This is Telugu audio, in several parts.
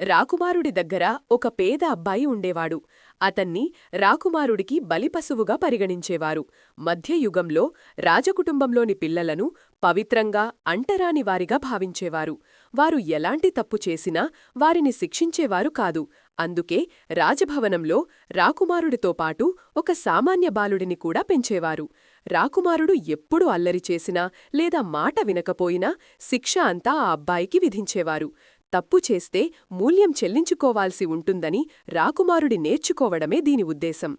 రాకుమారుడి దగ్గర ఒక పేద అబ్బాయి ఉండేవాడు. అతన్ని రాకుమారుడికి బలిపశువుగా పరిగణించేవారు. మధ్యయుగంలో రాజకుటుంబంలోని పిల్లలను పవిత్రంగా అంటరాని వారిగా భావించేవారు. వారు ఎలాంటి తప్పు చేసినా వారిని శిక్షించేవారు కాదు. అందుకే రాజభవనంలో రాకుమారుడితో పాటు ఒక సామాన్య బాలుడిని కూడా పెంచేవారు. రాకుమారుడు ఎప్పుడు అల్లరి చేసినా లేదా మాట వినకపోయినా శిక్ష అంతా ఆ అబ్బాయికి విధించేవారు. తప్పు చేస్తే మూల్యం చెల్లించుకోవాల్సి ఉంటుందని రాకుమారుడి నేర్చుకోవడమే దీని ఉద్దేశం.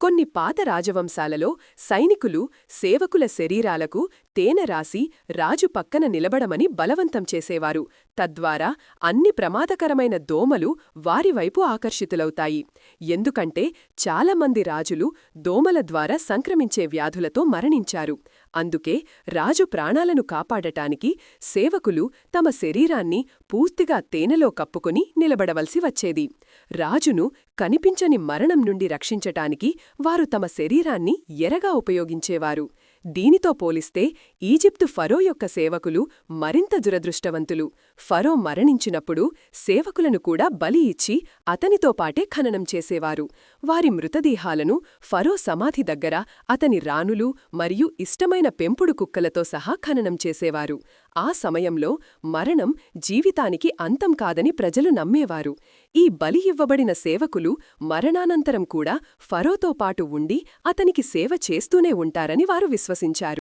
కొన్ని పాత రాజవంశాలలో సైనికులు సేవకుల శరీరాలకు తేనె రాసి రాజు పక్కన నిలబడమని బలవంతం చేసేవారు. తద్వారా అన్ని ప్రమాదకరమైన దోమలు వారివైపు ఆకర్షితులవుతాయి. ఎందుకంటే చాలామంది రాజులు దోమల ద్వారా సంక్రమించే వ్యాధులతో మరణించారు. అందుకే రాజు ప్రాణాలను కాపాడటానికి సేవకులు తమ శరీరాన్ని పూర్తిగా తేనెలో కప్పుకొని నిలబడవలసి వచ్చేది. రాజును కనిపించని మరణం నుండి రక్షించటానికి వారు తమ శరీరాన్ని ఎరగా ఉపయోగించేవారు. దీనితో పోలిస్తే ఈజిప్టు ఫరో యొక్క సేవకులు మరింత దురదృష్టవంతులు. ఫరో మరణించినప్పుడు సేవకులను కూడా బలి ఇచ్చి అతనితో పాటే ఖననం చేసేవారు. వారి మృతదేహాలను ఫరో సమాధి దగ్గర అతని రాణులు మరియు ఇష్టమైన పెంపుడు కుక్కలతో సహా ఖననం చేసేవారు. ఆ సమయంలో మరణం జీవితానికి అంతం కాదని ప్రజలు నమ్మేవారు. ఈ బలి ఇవ్వబడిన సేవకులు మరణానంతరం కూడా ఫరోతో పాటు ఉండి అతనికి సేవ చేస్తూనే ఉంటారని వారు విశ్వసించారు.